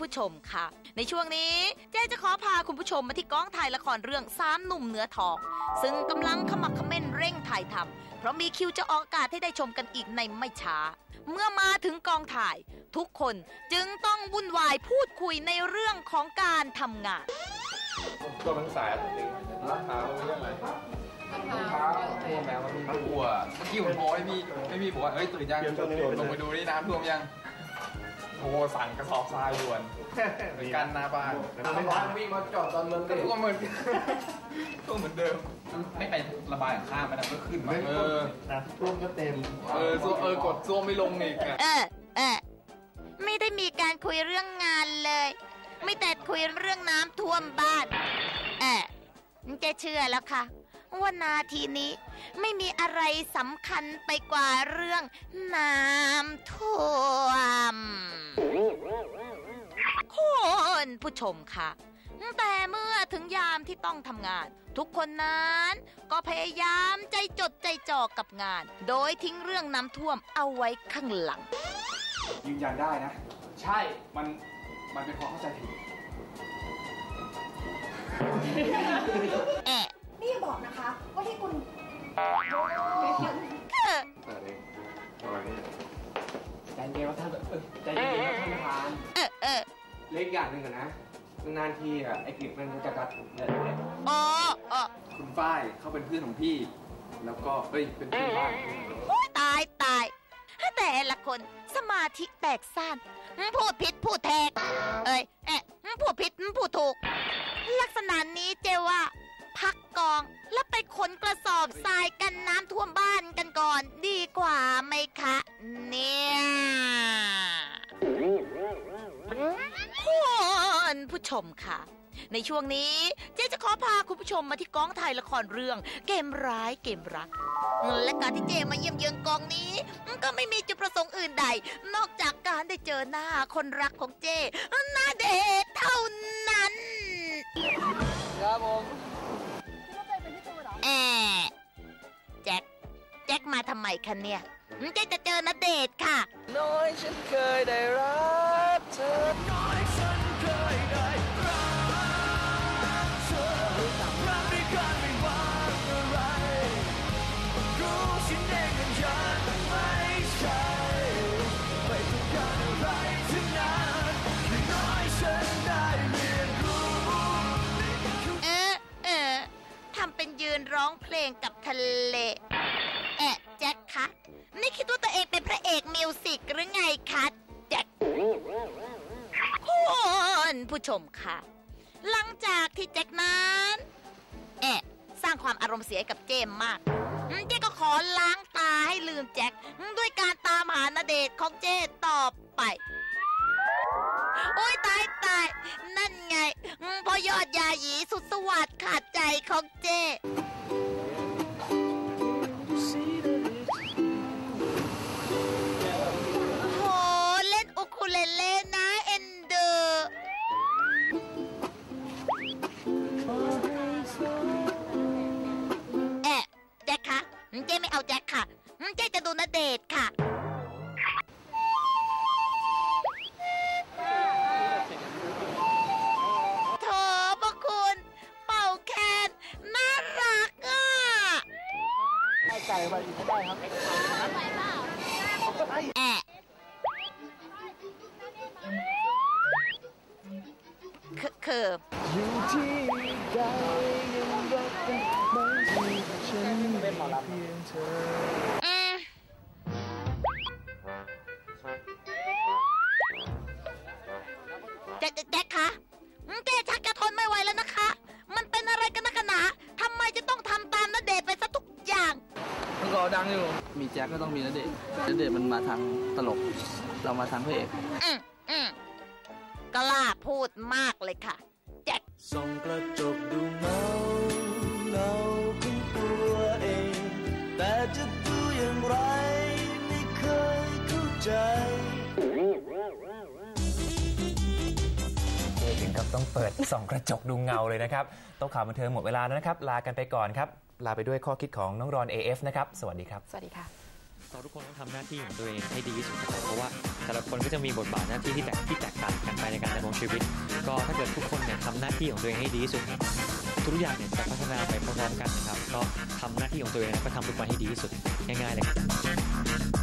ผู้ชมค่ะ ในช่วงนี้เจ๊จะขอพาคุณผู้ชมมาที่กองถ่ายละครเรื่องสามหนุ่มเนื้อทอง ซึ่งกำลังขมักเขม้นเร่งถ่ายทำเพราะมีคิวจะออกอากาศให้ได้ชมกันอีกในไม่ช้า เมื่อมาถึงกองถ่าย ทุกคนจึงต้องวุ่นวายพูดคุยในเรื่องของการทำงานตัวมันสายราคาเรื่องอะไรราคาตัวแมวมันมีกลัวเมื่อกี้ผมโทรให้พี่ให้พี่บอกว่าเฮ้ยตื่นยังลงไปดูนี่น้ำท่วมยัง โทรสั่งกระสอบทรายด่วนเหมือนกันหน้าบ้านไม่ทันวิ่งมาจอดตอนเมืองก็เด็กท่วมเหมือนท่วมเหมือนเดิมมันไม่ไประบายข้ามไปนะก็ขึ้นมาเออนะท่วมก็เต็ม เออซ่วเออกดซ่วมไม่ลงอีกอะเออเออไม่ได้มีการคุยเรื่องงานเลย ไม่แต่คุยเรื่องน้ำท่วมบ้านเออเจะเชื่อแล้วค่ะว่านาทีนี้ไม่มีอะไรสำคัญไปกว่าเรื่องน้ำ ชมค่ะ แต่เมื่อถึงยามที่ต้องทำงาน ทุกคนนั้นก็พยายามใจจดใจจ่อกับงาน โดยทิ้งเรื่องน้ำท่วมเอาไว้ข้างหลัง ยืนยันได้นะ ใช่มันมันเป็นความเข้าใจผิดแอะนี่อย่าบอกนะคะว่าที่คุณเออเปิดเองประมาณนี้ใจเย็นว่าท่านเออใจเย็นว่าท่านประธานเออเออเล็กอย่างหนึ่งอะนะ นานๆทีอะไอ้กลิ่นมันจะกัดเนี่ยอ๋ออ๋อคุณฝ้ายเขาเป็นเพื่อนของพี่ แล้วก็เอ้ยเป็นเพื่อนบ้านโอ๊ยตายตายแต่ละคนสมาธิแตกสั้นพูดผิดพูดแทกเอ้ยเอ๊ะพูดผิดพูดถูก ลักษณะนี้เจว่า พักกองแล้วไปขนกระสอบทรายกันน้ำท่วมบ้านกันก่อน ดีกว่าไหมคะ เนี่ย ผู้ชมค่ะ ในช่วงนี้เจ๊จะขอพาคุณผู้ชมมาที่กองถ่ายละครเรื่อง เกมร้ายเกมรัก และการที่เจมาเยี่ยมเยือนกองนี้ ก็ไม่มีจุดประสงค์อื่นใด นอกจากการได้เจอหน้าคนรักของเจหน้าเดทเท่านั้นครับผมแอะแจ็คแจ็คมาทำไมคะเนี่ยเจ๊จะเจอนาเดทค่ะ น้อยฉันเคยได้รักเธอน้อย นยืนร้องเพลงกับทะเล แอะแจ็คคะ นี่คิดว่าตัวเองเป็นพระเอกมิวสิกหรือไงคะแจ็คคุณผู้ชมค่ะ หลังจากที่แจ็คนั้นแอะสร้างความอารมณ์เสียกับเจมมากเจ๊ก็ขอล้างตาให้ลืมแจ็คด้วยการตามหานาเดชของเจต่อไป โอ้ยตายตาย นั่นไงพอยอดยาหยีสุดสวัสดิ์ขาดใจของเจ โหเล่นอุคูเลเล่นะเอ็นเดูแอะแจ็คคะเจ๊ไม่เอาแจ็คค่ะเจ๊จะดูนาเดทค่ะ ไก่มาอีกก็ได้ครับแอะคือคืออยู่ที่ใดยังรัก ดังอยู่ มีแจ็คก็ต้องมีนเดชน์นเดชน์มันมาทางตลก เรามาทางพระเอกอืมอืมกล้าพูดมากเลยค่ะ แจ็คส่องกระจกดูเงาเงาของตัวเอง แต่จะดูอย่างไรไม่เคยเข้าใจถึงกับต้องเปิดส่องกระจกดูเงาเลยนะครับโต๊ะข่าวบันเทิงหมดเวลาแล้วนะครับ ลากันไปก่อนครับ ลาไปด้วยข้อคิดของน้องรอน AF นะครับ สวัสดีครับ สวัสดีค่ะเราทุกคนต้องทำหน้าที่ของตัวเองให้ดีที่สุดนะครับเพราะว่าแต่ละคนก็จะมีบทบาทหน้าที่ที่แตกที่แตกต่างกันไปในการดำรงชีวิต ก็ถ้าเกิดทุกคนเนี่ยทำหน้าที่ของตัวเองให้ดีที่สุดเนี่ยทุกอย่างเนี่ยจะพัฒนาไปพร้อมๆกันนะครับ ก็ทำหน้าที่ของตัวเองแล้วก็ทำทุกวันให้ดีที่สุดง่ายๆเลยครับ